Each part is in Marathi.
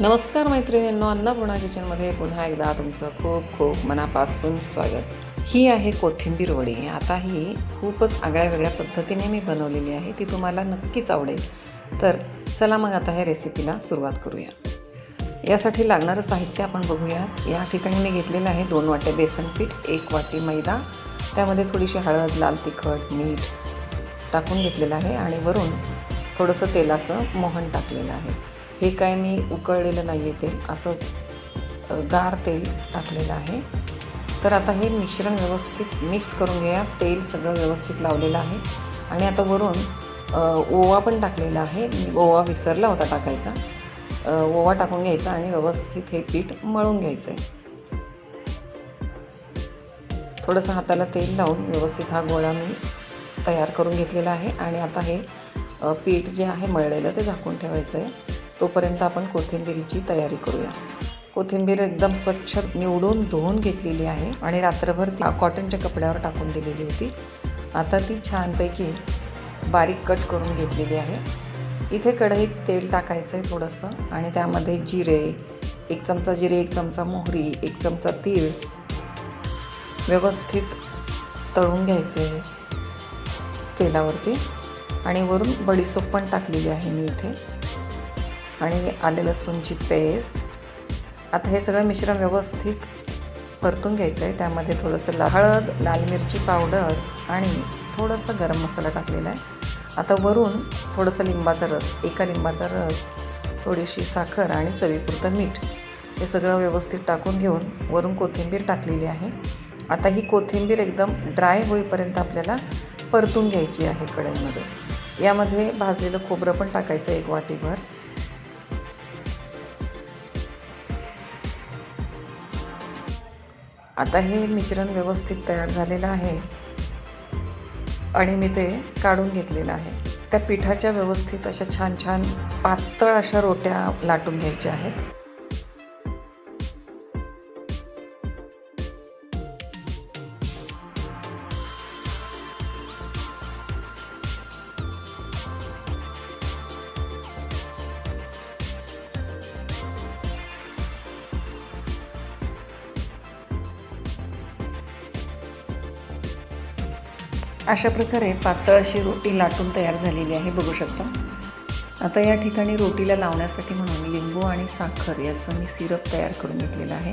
नमस्कार मैत्रिणींनो अन्नपूर्णा किचनमध्ये पुन्हा एकदा तुमचं खूप खूप मनापासून स्वागत. ही आहे कोथिंबीर वडी. आता ही खूपच आगळ्या वेगळ्या पद्धतीने मी बनवलेली आहे. ती तुम्हाला नक्कीच आवडेल. तर चला मग आता ह्या रेसिपीला सुरुवात करूया. यासाठी लागणारं साहित्य आपण बघूया या ठिकाणी मी घेतलेलं आहे दोन वाटे बेसन पीठ एक वाटी मैदा. त्यामध्ये थोडीशी हळद लाल तिखट मीठ टाकून घेतलेलं आहे आणि वरून थोडंसं तेलाचं मोहन टाकलेलं आहे. हे काय मी उकळलेलं नाही आहे तेल असंच गार तेल टाकलेलं आहे. तर आता हे मिश्रण व्यवस्थित मिक्स करून घ्या तेल सगळं व्यवस्थित लावलेलं आहे. आणि आता वरून ओवा पण टाकलेला आहे. ओवा विसरला होता टाकायचा. ओवा टाकून घ्यायचा आणि व्यवस्थित हे पीठ मळून घ्यायचं आहे थोडंसं हाताला तेल लावून व्यवस्थित हा गोळा मी तयार करून घेतलेला आहे. आणि आता हे पीठ जे आहे मळलेलं ते झाकून ठेवायचं आहे तोपर्यंत आपण कोथिंबीरीची तयारी करूया. कोथिंबीर एकदम स्वच्छ निवडून धुवून घेतलेली आहे आणि रात्रभर ती कॉटनच्या कपड्यावर टाकून दिलेली होती. आता ती छानपैकी बारीक कट करून घेतलेली आहे. इथे कढईत तेल टाकायचं आहे थोडंसं आणि त्यामध्ये जिरे एक चमचा जिरे एक चमचा मोहरी एक चमचा तीळ व्यवस्थित तळून घ्यायचे तेलावरती. आणि वरून बडीसोप पण टाकलेली आहे मी इथे. आणि आले लसूणची पेस्ट. आता हे सगळं मिश्रण व्यवस्थित परतून घ्यायचं आहे त्यामध्ये थोडंसं ला हळद लाल मिरची पावडर आणि थोडंसं गरम मसाला टाकलेला आहे. आता वरून थोडंसं लिंबाचा रस एका लिंबाचा रस थोडीशी साखर आणि चवीपुरतं मीठ. हे सगळं व्यवस्थित टाकून घेऊन वरून कोथिंबीर टाकलेली आहे. आता ही कोथिंबीर एकदम ड्राय होईपर्यंत आपल्याला परतून घ्यायची आहे कढईमध्ये. यामध्ये भाजलेलं खोबरं पण टाकायचं एक वाटीभर. आता हे मिश्रण व्यवस्थित तयार झालेलं आहे. आणि मी ते काढून घेतलेलं आहे. त्या पिठाच्या व्यवस्थित अशा छान छान पातळ अशा रोट्या लाटून घ्यायच्या आहेत. अशा प्रकारे पातळ अशी रोटी लाटून तयार झालेली आहे बघू शकता. आता या ठिकाणी रोटीला लावण्यासाठी म्हणून लिंबू आणि साखर याचं मी सिरप तयार करून घेतलेलं आहे.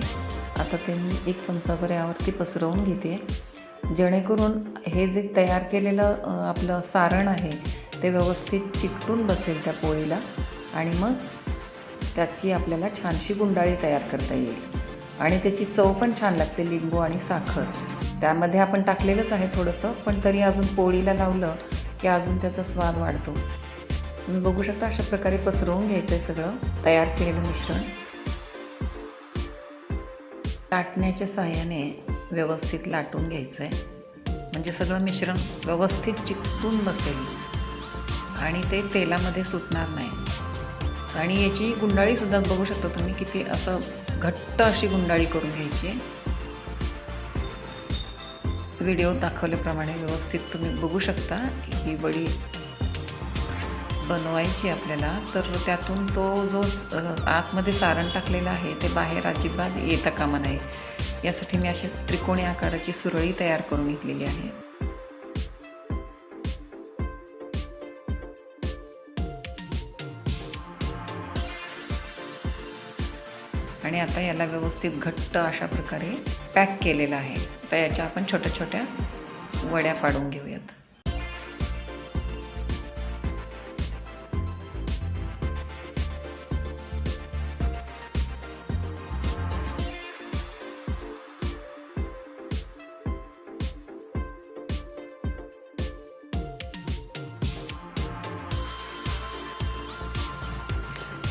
आता ते मी एक चमचाभर यावरती पसरवून घेते. जेणेकरून हे जे तयार केलेलं आपलं सारण आहे ते व्यवस्थित चिकटून बसेल त्या पोळीला आणि मग त्याची आपल्याला छानशी गुंडाळी तयार करता येईल. आणि त्याची चव पण छान लागते लिंबू आणि साखर. त्यामध्ये आपण टाकलेलंच आहे थोडंसं पण तरी अजून पोळीला लावलं की अजून त्याचा स्वाद वाढतो. तुम्ही बघू शकता अशा प्रकारे पसरवून घ्यायचं आहे सगळं तयार केलेलं मिश्रण. लाटण्याच्या साह्याने व्यवस्थित लाटून घ्यायचं आहे म्हणजे सगळं मिश्रण व्यवस्थित चिकटून बसेल. आणि ते तेलामध्ये सुटणार नाही. आणि याची गुंडाळीसुद्धा बघू शकता तुम्ही किती असं घट्ट अशी गुंडाळी करून घ्यायची आहे. व्हिडिओ दाखवल्याप्रमाणे व्यवस्थित तुम्ही बघू शकता. ही वडी बनवायची आपल्याला. तर त्यातून तो जो आतमध्ये सारण टाकलेला आहे ते बाहेर अजिबात येता कामा नये. यासाठी मी अशी त्रिकोणी आकाराची सुरळी तयार करून घेतलेली आहे. आणि आता याला व्यवस्थित घट्ट अशा प्रकारे पॅक केलेलं आहे. तर याच्या आपण छोट्या छोट्या वड्या पाडून घेऊयात.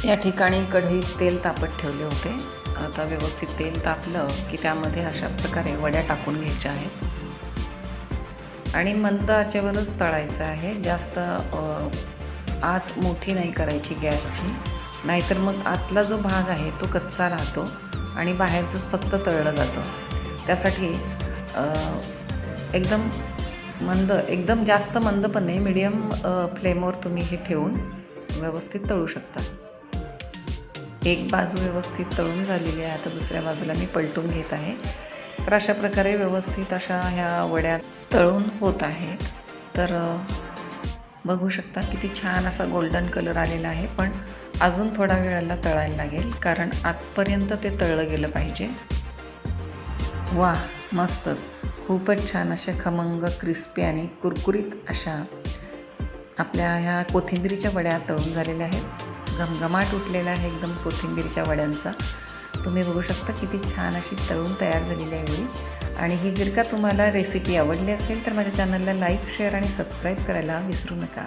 या ठिकाणी कढईत तेल तापत ठेवले होते. आता व्यवस्थित तेल तापलं की त्यामध्ये अशा प्रकारे वड्या टाकून घ्यायच्या आहेत. आणि मंद आचेवरच तळायचं आहे. जास्त आच मोठी नाही करायची गॅसची. नाहीतर मग आतला जो भाग आहे तो कच्चा राहतो आणि बाहेरचंच फक्त तळलं जातं. त्यासाठी एकदम मंद एकदम जास्त मंद पण नाही मिडियम फ्लेमवर तुम्ही हे ठेवून व्यवस्थित तळू शकता. एक बाजू व्यवस्थित तळून झालेली आहे. आता दुसऱ्या बाजूला मी पलटून घेत आहे. तर अशा प्रकारे व्यवस्थित अशा ह्या वड्या तळून होत आहेत. तर बघू शकता किती छान असा गोल्डन कलर आलेला आहे. पण अजून थोडा वेळाला तळायला लागेल. कारण आतपर्यंत ते तळलं गेलं पाहिजे. वा मस्तच. खूपच छान अशा खमंग क्रिस्पी आणि कुरकुरीत अशा आपल्या ह्या कोथिंबिरीच्या वड्या तळून झालेल्या आहेत. घमघमाट उठलेला आहे एकदम कोथिंबीरच्या वड्यांचा. तुम्ही बघू शकता किती छान अशी तळून तयार झालेली आहे वडी आणि ही जर का तुम्हाला रेसिपी आवडली असेल तर माझ्या चॅनलला लाईक शेअर आणि सबस्क्राईब करायला विसरू नका.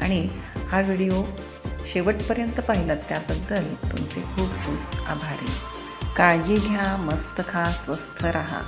आणि हा व्हिडिओ शेवटपर्यंत पाहिलात त्याबद्दल तुमचे खूप खूप आभारी. काळजी घ्या मस्त खा स्वस्थ राहा.